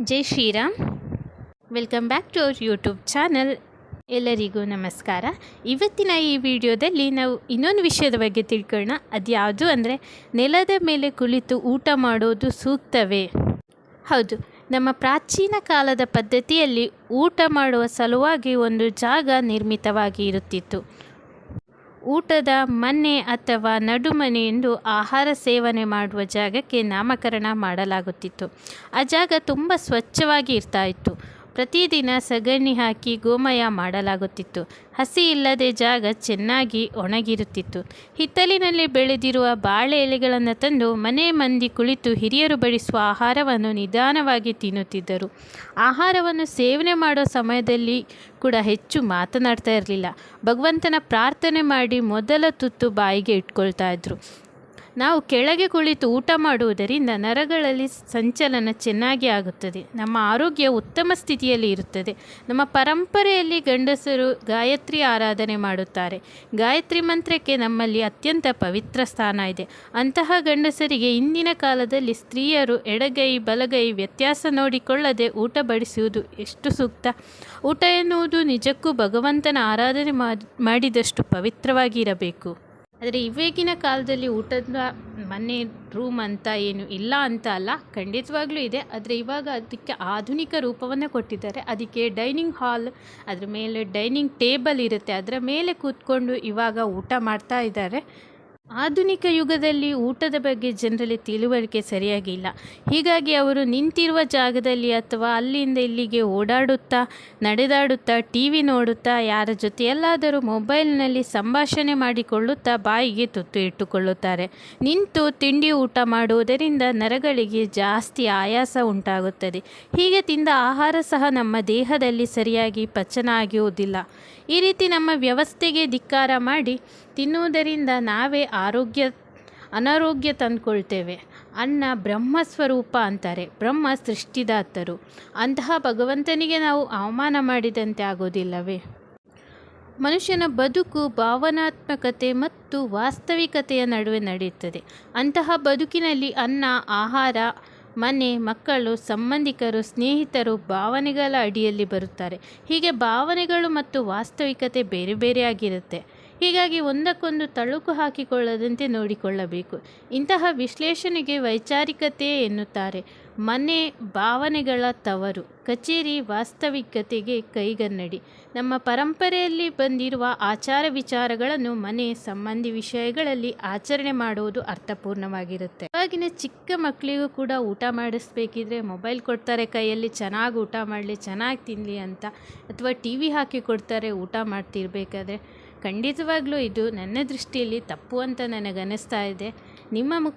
Jai Shriram. Welcome back to our YouTube channel ಎಲ್ಲರಿಗೂ ನಮಸ್ಕಾರ. ಇವತ್ತಿನ ಈ ವಿಡಿಯೋದಲ್ಲಿ ನಾವು ಇನ್ನೊಂದು ವಿಷಯದ ಬಗ್ಗೆ ತಿಳ್ಕೊಳ್ಳೋಣ. ಅದು ಯಾವುದು ಅಂದರೆ ನೆಲದ ಮೇಲೆ ಕುಳಿತು ಊಟ ಮಾಡೋದು ಸೂಕ್ತವೇ? ಹೌದು, ನಮ್ಮ ಪ್ರಾಚೀನ ಕಾಲದ ಪದ್ಧತಿಯಲ್ಲಿ ಊಟ ಮಾಡುವ ಸಲುವಾಗಿ ಒಂದು ಜಾಗ ನಿರ್ಮಿತವಾಗಿ ಇರುತ್ತಿತ್ತು. ಊಟದ ಮನೆ ಅಥವಾ ನಡುಮನೆ ಎಂದು ಆಹಾರ ಸೇವನೆ ಮಾಡುವ ಜಾಗಕ್ಕೆ ನಾಮಕರಣ ಮಾಡಲಾಗುತ್ತಿತ್ತು. ಆ ಜಾಗ ತುಂಬ ಸ್ವಚ್ಛವಾಗಿ ಇರ್ತಾ ಇತ್ತು. ಪ್ರತಿದಿನ ಸಗಣಿ ಹಾಕಿ ಗೋಮಯ ಮಾಡಲಾಗುತ್ತಿತ್ತು. ಹಸಿ ಇಲ್ಲದೆ ಜಾಗ ಚೆನ್ನಾಗಿ ಒಣಗಿರುತ್ತಿತ್ತು. ಹಿತ್ತಲಿನಲ್ಲಿ ಬೆಳೆದಿರುವ ಬಾಳೆ ಎಲೆಗಳನ್ನು ತಂದು ಮನೆ ಮಂದಿ ಕುಳಿತು ಹಿರಿಯರು ಬಡಿಸುವ ಆಹಾರವನ್ನು ನಿಧಾನವಾಗಿ ತಿನ್ನುತ್ತಿದ್ದರು. ಆಹಾರವನ್ನು ಸೇವನೆ ಮಾಡೋ ಸಮಯದಲ್ಲಿ ಕೂಡ ಹೆಚ್ಚು ಮಾತನಾಡ್ತಾ ಇರಲಿಲ್ಲ. ಭಗವಂತನ ಪ್ರಾರ್ಥನೆ ಮಾಡಿ ಮೊದಲ ತುತ್ತು ಬಾಯಿಗೆ ಇಟ್ಕೊಳ್ತಾ ಇದ್ರು. ನಾವು ಕೆಳಗೆ ಕುಳಿತು ಊಟ ಮಾಡುವುದರಿಂದ ನರಗಳಲ್ಲಿ ಸಂಚಲನ ಚೆನ್ನಾಗಿ ಆಗುತ್ತದೆ. ನಮ್ಮ ಆರೋಗ್ಯ ಉತ್ತಮ ಸ್ಥಿತಿಯಲ್ಲಿ ಇರುತ್ತದೆ. ನಮ್ಮ ಪರಂಪರೆಯಲ್ಲಿ ಗಂಡಸರು ಗಾಯತ್ರಿ ಆರಾಧನೆ ಮಾಡುತ್ತಾರೆ. ಗಾಯತ್ರಿ ಮಂತ್ರಕ್ಕೆ ನಮ್ಮಲ್ಲಿ ಅತ್ಯಂತ ಪವಿತ್ರ ಸ್ಥಾನ ಇದೆ. ಅಂತಹ ಗಂಡಸರಿಗೆ ಇಂದಿನ ಕಾಲದಲ್ಲಿ ಸ್ತ್ರೀಯರು ಎಡಗೈ ಬಲಗೈ ವ್ಯತ್ಯಾಸ ನೋಡಿಕೊಳ್ಳದೆ ಊಟ ಬಡಿಸುವುದು ಎಷ್ಟು ಸೂಕ್ತ? ಊಟ ಎನ್ನುವುದು ನಿಜಕ್ಕೂ ಭಗವಂತನ ಆರಾಧನೆ ಮಾಡಿದಷ್ಟು ಪವಿತ್ರವಾಗಿ ಇರಬೇಕು ಆದರೆ ಇವಾಗಿನ ಕಾಲದಲ್ಲಿ ಊಟದ ಮನೆ ರೂಮ್ ಅಂತ ಏನು ಇಲ್ಲ ಅಂತ ಅಲ್ಲ, ಖಂಡಿತವಾಗ್ಲೂ ಇದೆ. ಆದರೆ ಇವಾಗ ಅದಕ್ಕೆ ಆಧುನಿಕ ರೂಪವನ್ನು ಕೊಟ್ಟಿದ್ದಾರೆ. ಅದಕ್ಕೆ ಡೈನಿಂಗ್ ಹಾಲ್, ಅದರ ಮೇಲೆ ಡೈನಿಂಗ್ ಟೇಬಲ್ ಇರುತ್ತೆ. ಅದರ ಮೇಲೆ ಕೂತ್ಕೊಂಡು ಇವಾಗ ಊಟ ಮಾಡ್ತಾ ಇದ್ದಾರೆ. ಆಧುನಿಕ ಯುಗದಲ್ಲಿ ಊಟದ ಬಗ್ಗೆ ಜನರಲ್ಲಿ ತಿಳುವಳಿಕೆ ಸರಿಯಾಗಿಲ್ಲ. ಹೀಗಾಗಿ ಅವರು ನಿಂತಿರುವ ಜಾಗದಲ್ಲಿ ಅಥವಾ ಅಲ್ಲಿಂದ ಇಲ್ಲಿಗೆ ಓಡಾಡುತ್ತಾ, ನಡೆದಾಡುತ್ತಾ ಟಿ ವಿ ನೋಡುತ್ತಾ, ಯಾರ ಜೊತೆಯಲ್ಲಾದರೂ ಮೊಬೈಲ್ನಲ್ಲಿ ಸಂಭಾಷಣೆ ಮಾಡಿಕೊಳ್ಳುತ್ತಾ ಬಾಯಿಗೆ ತುತ್ತು ಇಟ್ಟುಕೊಳ್ಳುತ್ತಾರೆ. ನಿಂತು ತಿಂಡಿ ಊಟ ಮಾಡುವುದರಿಂದ ನರಗಳಿಗೆ ಜಾಸ್ತಿ ಆಯಾಸ ಉಂಟಾಗುತ್ತದೆ. ಹೀಗೆ ತಿಂದ ಆಹಾರ ಸಹ ನಮ್ಮ ದೇಹದಲ್ಲಿ ಸರಿಯಾಗಿ ಪಚನ ಆಗುವುದಿಲ್ಲ. ಈ ರೀತಿ ನಮ್ಮ ವ್ಯವಸ್ಥೆಗೆ ಧಿಕ್ಕಾರ ಮಾಡಿ ತಿನ್ನುವುದರಿಂದ ನಾವೇ ಆರೋಗ್ಯ, ಅನಾರೋಗ್ಯ ತಂದುಕೊಳ್ತೇವೆ. ಅನ್ನ ಬ್ರಹ್ಮ ಸ್ವರೂಪ ಅಂತಾರೆ. ಬ್ರಹ್ಮ ಸೃಷ್ಟಿದಾತರು. ಅಂತಹ ಭಗವಂತನಿಗೆ ನಾವು ಅವಮಾನ ಮಾಡಿದಂತೆ ಆಗೋದಿಲ್ಲವೇ? ಮನುಷ್ಯನ ಬದುಕು ಭಾವನಾತ್ಮಕತೆ ಮತ್ತು ವಾಸ್ತವಿಕತೆಯ ನಡುವೆ ನಡೆಯುತ್ತದೆ. ಅಂತಹ ಬದುಕಿನಲ್ಲಿ ಅನ್ನ, ಆಹಾರ, ಮನೆ, ಮಕ್ಕಳು, ಸಂಬಂಧಿಕರು, ಸ್ನೇಹಿತರು ಭಾವನೆಗಳ ಅಡಿಯಲ್ಲಿ ಬರುತ್ತಾರೆ. ಹೀಗೆ ಭಾವನೆಗಳು ಮತ್ತು ವಾಸ್ತವಿಕತೆ ಬೇರೆ ಬೇರೆಯಾಗಿರುತ್ತೆ ಹೀಗಾಗಿ ಒಂದಕ್ಕೊಂದು ತಳುಕು ಹಾಕಿಕೊಳ್ಳದಂತೆ ನೋಡಿಕೊಳ್ಳಬೇಕು. ಇಂತಹ ವಿಶ್ಲೇಷಣೆಗೆ ವೈಚಾರಿಕತೆ ಎನ್ನುತ್ತಾರೆ. ಮನೆ ಭಾವನೆಗಳ ತವರು, ಕಚೇರಿ ವಾಸ್ತವಿಕತೆಗೆ ಕೈಗನ್ನಡಿ. ನಮ್ಮ ಪರಂಪರೆಯಲ್ಲಿ ಬಂದಿರುವ ಆಚಾರ ವಿಚಾರಗಳನ್ನು ಮನೆ ಸಂಬಂಧಿ ವಿಷಯಗಳಲ್ಲಿ ಆಚರಣೆ ಮಾಡುವುದು ಅರ್ಥಪೂರ್ಣವಾಗಿರುತ್ತೆ. ಇವಾಗಿನ ಚಿಕ್ಕ ಮಕ್ಕಳಿಗೂ ಕೂಡ ಊಟ ಮಾಡಿಸ್ಬೇಕಿದ್ರೆ ಮೊಬೈಲ್ ಕೊಡ್ತಾರೆ ಕೈಯಲ್ಲಿ, ಚೆನ್ನಾಗಿ ಊಟ ಮಾಡಲಿ, ಚೆನ್ನಾಗಿ ತಿನ್ನಲಿ ಅಂತ, ಅಥವಾ ಟಿ ವಿ ಹಾಕಿ ಕೊಡ್ತಾರೆ ಊಟ ಮಾಡ್ತಿರ್ಬೇಕಾದ್ರೆ. ಖಂಡಿತವಾಗ್ಲೂ ಇದು ನನ್ನ ದೃಷ್ಟಿಯಲ್ಲಿ ತಪ್ಪು ಅಂತ ನನಗನ್ನಿಸ್ತಾ ಇದೆ. ನಿಮ್ಮ ಮುಖ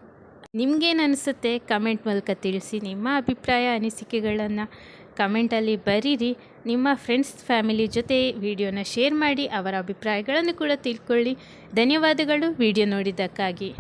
ನಿಮ್ಗೇನು ಅನಿಸುತ್ತೆ? ಕಮೆಂಟ್ ಮೂಲಕ ತಿಳಿಸಿ. ನಿಮ್ಮ ಅಭಿಪ್ರಾಯ, ಅನಿಸಿಕೆಗಳನ್ನು ಕಮೆಂಟಲ್ಲಿ ಬರೀರಿ. ನಿಮ್ಮ ಫ್ರೆಂಡ್ಸ್ ಫ್ಯಾಮಿಲಿ ಜೊತೆ ವಿಡಿಯೋನ ಶೇರ್ ಮಾಡಿ, ಅವರ ಅಭಿಪ್ರಾಯಗಳನ್ನು ಕೂಡ ತಿಳ್ಕೊಳ್ಳಿ. ಧನ್ಯವಾದಗಳು. ವಿಡಿಯೋ ನೋಡಿದ್ದಕ್ಕಾಗಿ.